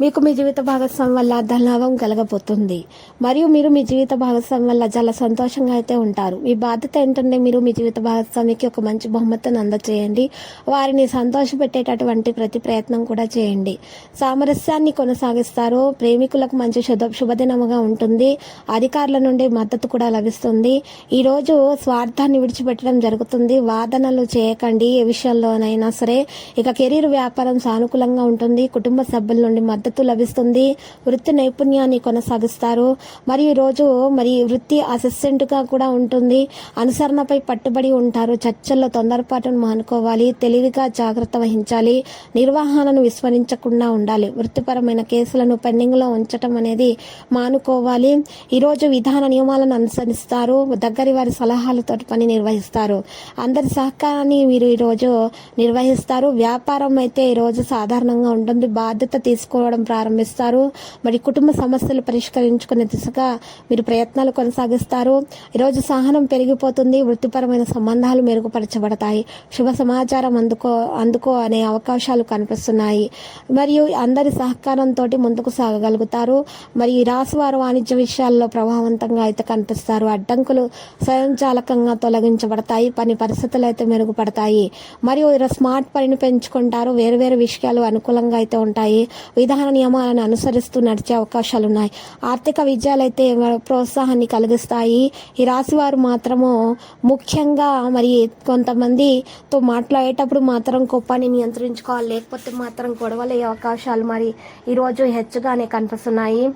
మీకు మీ జీవిత భాగస్వామి వల్ల ధనలాభం కలగబోతుంది. మరియు మీరు మీ జీవిత భాగస్వామి వల్ల చాలా సంతోషంగా అయితే ఉంటారు. మీ బాధ్యత ఏంటంటే మీరు మీ జీవిత భాగస్వామికి ఒక మంచి బహుమతిని అందచేయండి. వారిని సంతోషపెట్టేటటువంటి ప్రతి ప్రయత్నం కూడా చేయండి. సామరస్యాన్ని కొనసాగిస్తారు. ప్రేమికులకు మంచి శుభ శుభదినముగా ఉంటుంది. అధికారుల నుండి మద్దతు కూడా లభిస్తుంది. ఈరోజు స్వార్థాన్ని విడిచిపెట్టడం జరుగుతుంది. వాదనలు చేయకండి. ఏ విషయంలోనైనా సరే ఇక కెరీర్ వ్యాపారం సానుకూలంగా ఉంటుంది. కుటుంబ సభ్యుల నుండి మద్దతు లభిస్తుంది. వృత్తి నైపుణ్యాన్ని కొనసాగిస్తారు. మరియు ఈరోజు మరి వృత్తి అసిస్టెంట్గా కూడా ఉంటుంది. అనుసరణపై పట్టుబడి ఉంటారు. చర్చల్లో తొందరపాటును మానుకోవాలి. తెలివిగా జాగ్రత్త వహించాలి. నిర్వహణను విస్మరించకుండా ఉండాలి. వృత్తిపరమైన కేసులను పెండింగ్లో ఉంచటం అనేది మానుకోవాలి. ఈరోజు విధాన నియమాలను అనుసరిస్తారు. దగ్గరి వారి సలహాలతో పని నిర్వహిస్తారు. అందరి సహకారాన్ని మీరు ఈరోజు నిర్వహిస్తారు. వ్యాపారం అయితే ఈరోజు సాధారణంగా ఉంటుంది. బాధ్యత తీసుకోవడం ప్రారంభిస్తారు. మరి కుటుంబ సమస్యలు పరిష్కరించుకునే దిశగా మీరు ప్రయత్నాలు కొనసాగిస్తారు. ఈరోజు సహనం పెరిగిపోతుంది. వృత్తిపరమైన సంబంధాలు మెరుగుపరచబడతాయి. శుభ సమాచారం అందుకో అందుకో అనే అవకాశాలు కనిపిస్తున్నాయి. మరియు అందరి సహకారంతో ముందుకు సాగగలుగుతారు. మరి ఈ వారు వాణిజ్య విషయాల్లో ప్రభావవంతంగా అయితే కనిపిస్తారు. అడ్డంకులు స్వయంచాలకంగా తొలగించబడతాయి. పని పరిస్థితులు అయితే మెరుగుపడతాయి. మరియు స్మార్ట్ పనిని పెంచుకుంటారు. వేరు వేరు విషయాలు అనుకూలంగా అయితే ఉంటాయి. విధాన నియమాలను అనుసరిస్తూ నడిచే అవకాశాలు ఉన్నాయి ఆర్థిక విజయాలు అయితే ప్రోత్సాహాన్ని కలిగిస్తాయి. ఈ రాశి వారు మాత్రము ముఖ్యంగా మరి కొంతమందితో మాట్లాడేటప్పుడు మాత్రం కోపాన్ని నియంత్రించుకోవాలి. లేకపోతే మాత్రం గొడవలయ్యే అవకాశాలు మరి ఈరోజు హెచ్చుగానే కనిపిస్తున్నాయి.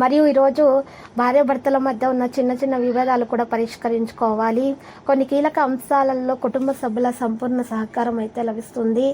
మరియు ఈరోజు భార్యాభర్తల మధ్య ఉన్న చిన్న చిన్న విభేదాలు కూడా పరిష్కరించుకోవాలి. కొన్ని కీలక అంశాలలో కుటుంబ సభ్యుల సంపూర్ణ సహకారం అయితే లభిస్తుంది.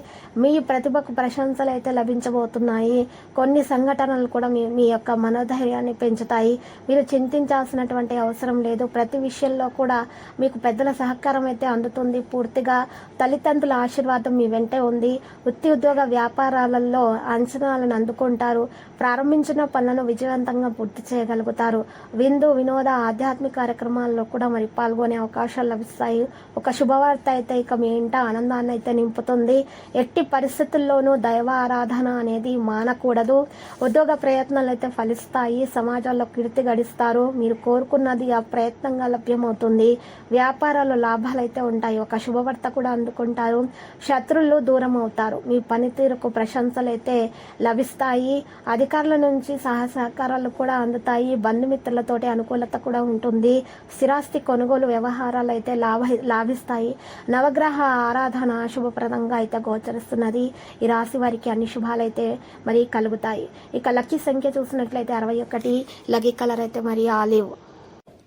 మీ ప్రతిభకు ప్రశంసలు అయితే లభించబోతున్నాయి. కొన్ని సంఘటనలు కూడా మీ మీ యొక్క మనోధైర్యాన్ని పెంచుతాయి. మీరు చింతించాల్సినటువంటి అవసరం లేదు. ప్రతి విషయంలో కూడా మీకు పెద్దల సహకారం అయితే అందుతుంది. పూర్తిగా తల్లిదండ్రుల ఆశీర్వాదం మీ వెంటే ఉంది. వృత్తి ఉద్యోగ వ్యాపారాలలో అంచనాలను అందుకుంటారు. ప్రారంభించిన పనులను విజయవంతంగా పూర్తి చేయగలుగుతారు. విందు వినోద ఆధ్యాత్మిక కార్యక్రమాల్లో కూడా మరి పాల్గొనే అవకాశాలు లభిస్తాయి. ఒక శుభవార్త అయితే ఇక మీ ఇంట ఆనందాన్ని అయితే నింపుతుంది. ఎట్టి పరిస్థితుల్లోనూ దైవ ఆరాధన అనేది మానకూడదు. ఉద్యోగ ప్రయత్నాలు అయితే ఫలిస్తాయి. సమాజంలో కీర్తి గడిస్తారు. మీరు కోరుకున్నది ఆ ప్రయత్నంగా లభ్యమవుతుంది. వ్యాపారాల్లో లాభాలు అయితే ఉంటాయి. ఒక శుభవార్త కూడా అందుకుంటారు. శత్రులు దూరం అవుతారు. మీ పనితీరుకు ప్రశంసలు అయితే లభిస్తాయి. అధికారుల నుంచి సహ సహకారాలు కూడా అందుతాయి. బంధుమిత్రులతోటి అనుకూలత కూడా ఉంటుంది. స్థిరాస్తి కొనుగోలు వ్యవహారాలు అయితే లాభ లాభిస్తాయి. నవగ్రహ ఆరాధన శుభప్రదంగా అయితే గోచరిస్తున్నది. ఈ రాశి వారికి అన్ని శుభాలైతే మరి కలుగుతాయి. ఇక లక్కీ సంఖ్య చూసినట్లయితే అరవై ఒకటి లక్కీ కలర్ అయితే మరి ఆలివ్.